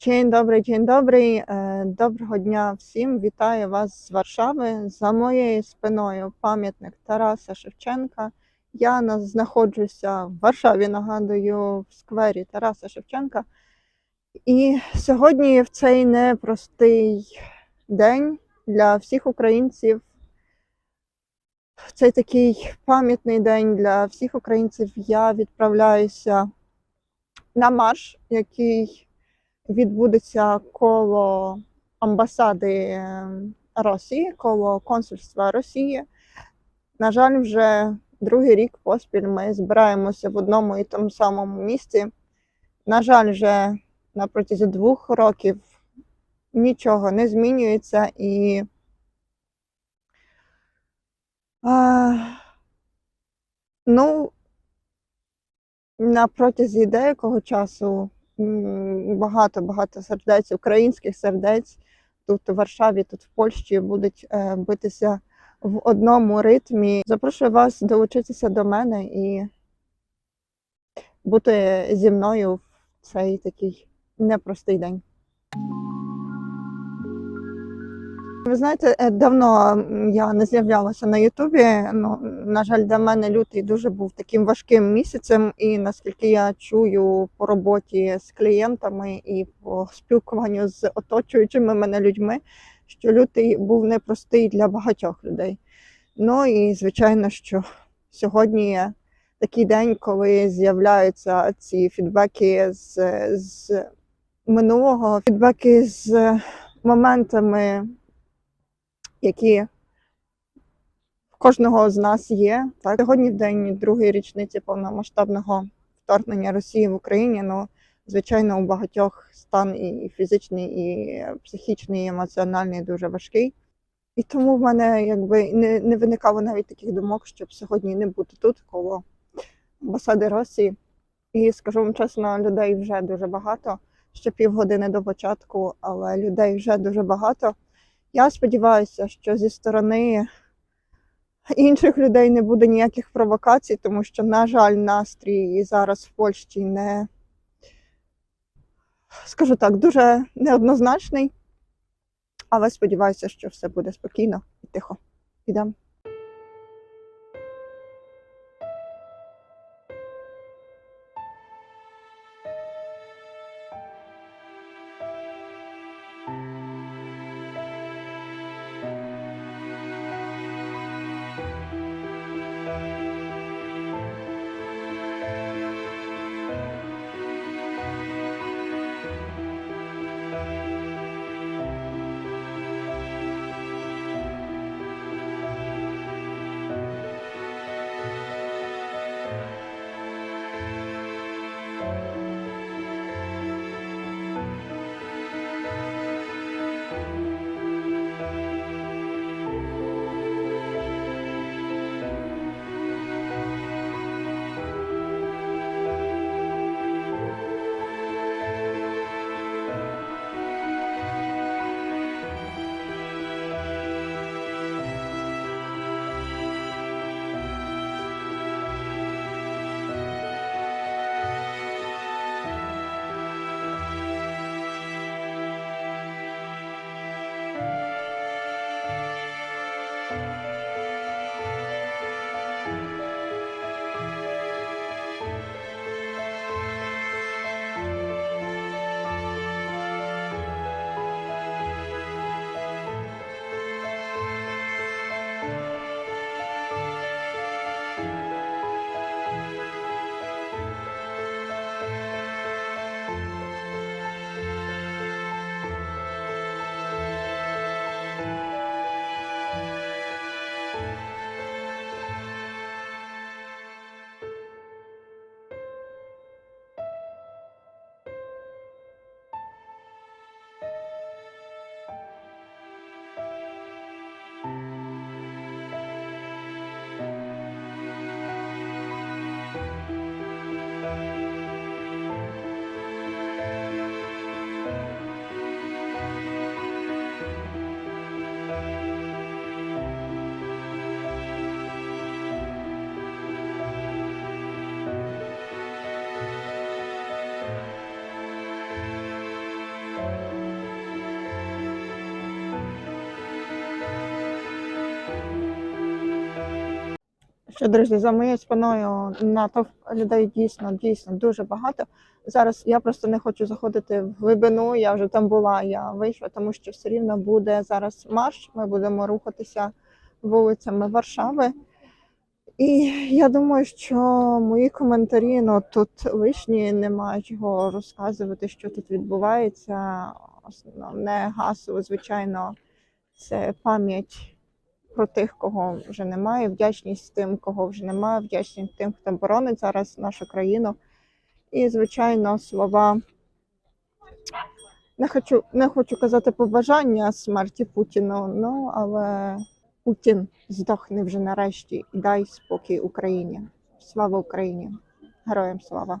Dzień dobрий, dzień добрий. Е, Доброго дня всім. Вітаю вас з Варшави. За моєю спиною пам'ятник Тараса Шевченка. Я знаходжуся в Варшаві, нагадую, в сквері Тараса Шевченка. І сьогодні в цей непростий день для всіх українців. Цей такий пам'ятний день для всіх українців. Я відправляюся на марш, який відбудеться коло амбасади е, Росії, коло консульства Росії. На жаль, вже другий рік поспіль ми збираємося в одному і тому самому місці. На жаль, вже на протязі двох років нічого не змінюється і. А, ну, на протязі деякого часу багато-багато сердець, українських сердець тут у Варшаві, тут в Польщі будуть е, битися в одному ритмі. Запрошую вас долучитися до мене і бути зі мною в цей такий непростий день. Ви знаєте, е, давно я не з'являлася на Ютубі. Ну, на жаль, для мене лютий дуже був таким важким місяцем, і наскільки я чую по роботі з клієнтами і по спілкуванню з оточуючими мене людьми, що лютий був непростий для багатьох людей. Ну і звичайно, що сьогодні такий день, коли з'являються ці фідбеки з, з минулого, фідбеки з моментами які в кожного з нас є. Так? Сьогодні в день другої річниці повномасштабного вторгнення Росії в Україні. Ну, звичайно, у багатьох стан і фізичний, і психічний, і емоціональний дуже важкий. І тому в мене якби не, не виникало навіть таких думок, щоб сьогодні не бути тут, коло амбасади Росії. І скажу вам чесно, людей вже дуже багато. Ще півгодини до початку, але людей вже дуже багато. Я сподіваюся, що зі сторони інших людей не буде ніяких провокацій, тому що, на жаль, настрій зараз в Польщі не, скажу так, дуже неоднозначний. Але сподіваюся, що все буде спокійно і тихо. Ідемо. Що, друзі, за моєю спиною натовп людей дійсно, дійсно дуже багато. Зараз я просто не хочу заходити в глибину. Я вже там була, я вийшла, тому що все рівно буде зараз марш. Ми будемо рухатися вулицями Варшави. І я думаю, що мої коментарі ну, тут лишні, немає чого розказувати, що тут відбувається. Основне гасло, звичайно, це пам'ять про тих, кого вже немає, вдячність тим, кого вже немає, вдячність тим, хто боронить зараз нашу країну. І, звичайно, слова. Не хочу, не хочу казати побажання смерті Путіну, ну але Путін здохне вже нарешті дай спокій Україні. Слава Україні! Героям слава!